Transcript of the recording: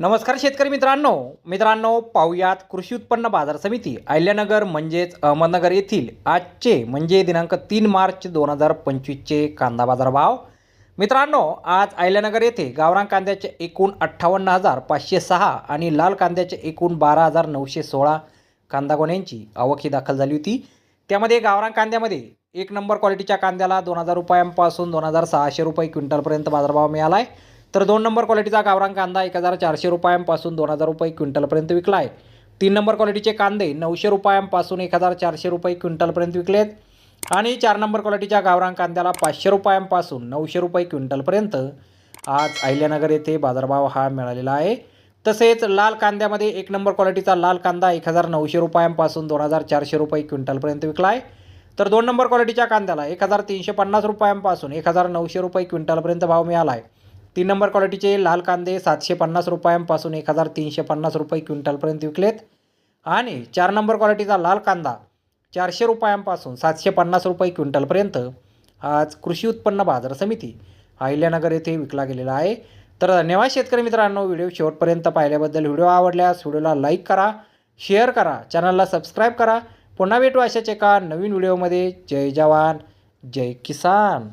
नमस्कार शेतकरी मित्रांनो. मित्रांनो पाहुयात कृषी उत्पन्न बाजार समिती अहिल्यानगर म्हणजेच अहमदनगर येथील आजचे म्हणजे दिनांक तीन मार्च दोन हजार पंचवीसचे कांदा बाजार भाव मित्रांनो आज अहिल्यानगर येथे गावरान कांद्याचे एकूण अठ्ठावन्न हजार पाचशे सहा आणि लाल कांद्याचे एकूण बारा हजार नऊशे सोळा कांदा गोण्यांची आवक ही दाखल झाली होती. त्यामध्ये गावरान कांद्यामध्ये एक नंबर क्वालिटीच्या कांद्याला दोन हजार रुपयांपासून दोन हजार सहाशे रुपये क्विंटलपर्यंत बाजारभाव मिळाला आहे तर दोन नंबर क्वालिटीचा गावरान कांदा एक हजार चारशे रुपयांपासून दोन हजार रुपये क्विंटलपर्यंत विकला आहे. तीन नंबर क्वालिटीचे कांदे नऊशे रुपयांपासून एक हजार चारशे रुपये क्विंटलपर्यंत विकले आहेत. आणि चार नंबर क्वालिटीच्या गावरान कांद्याला पाचशे रुपयांपासून नऊशे रुपये क्विंटलपर्यंत आज अहिल्यानगर येथे बाजारभाव हा मिळालेला आहे. तसेच लाल कांद्यामध्ये एक नंबर क्वालिटीचा लाल कांदा एक हजार नऊशे रुपयांपासून दोन हजार चारशे रुपये क्विंटलपर्यंत विकला आहे. तर दोन नंबर क्वालिटीच्या कांद्याला एक हजार तीनशे पन्नास रुपयांपासून एक हजार नऊशे रुपये क्विंटलपर्यंत भाव मिळाला आहे. तीन नंबर क्वालिटीचे लाल कांदे सातशे पन्नास रुपयांपासून एक हजार तीनशे पन्नास रुपये क्विंटलपर्यंत विकलेत. आणि चार नंबर क्वालिटीचा लाल कांदा चारशे रुपयांपासून सातशे पन्नास रुपये क्विंटलपर्यंत आज कृषी उत्पन्न बाजार समिती अहिल्यानगर येथे विकला गेलेला आहे. तर धन्यवाद शेतकरी मित्रांनो व्हिडिओ शेवटपर्यंत पाहिल्याबद्दल. व्हिडिओ आवडल्यास व्हिडिओला लाईक करा शेअर करा चॅनलला सबस्क्राईब करा. पुन्हा भेटू अशाच एका नवीन व्हिडिओमध्ये. जय जवान जय किसान.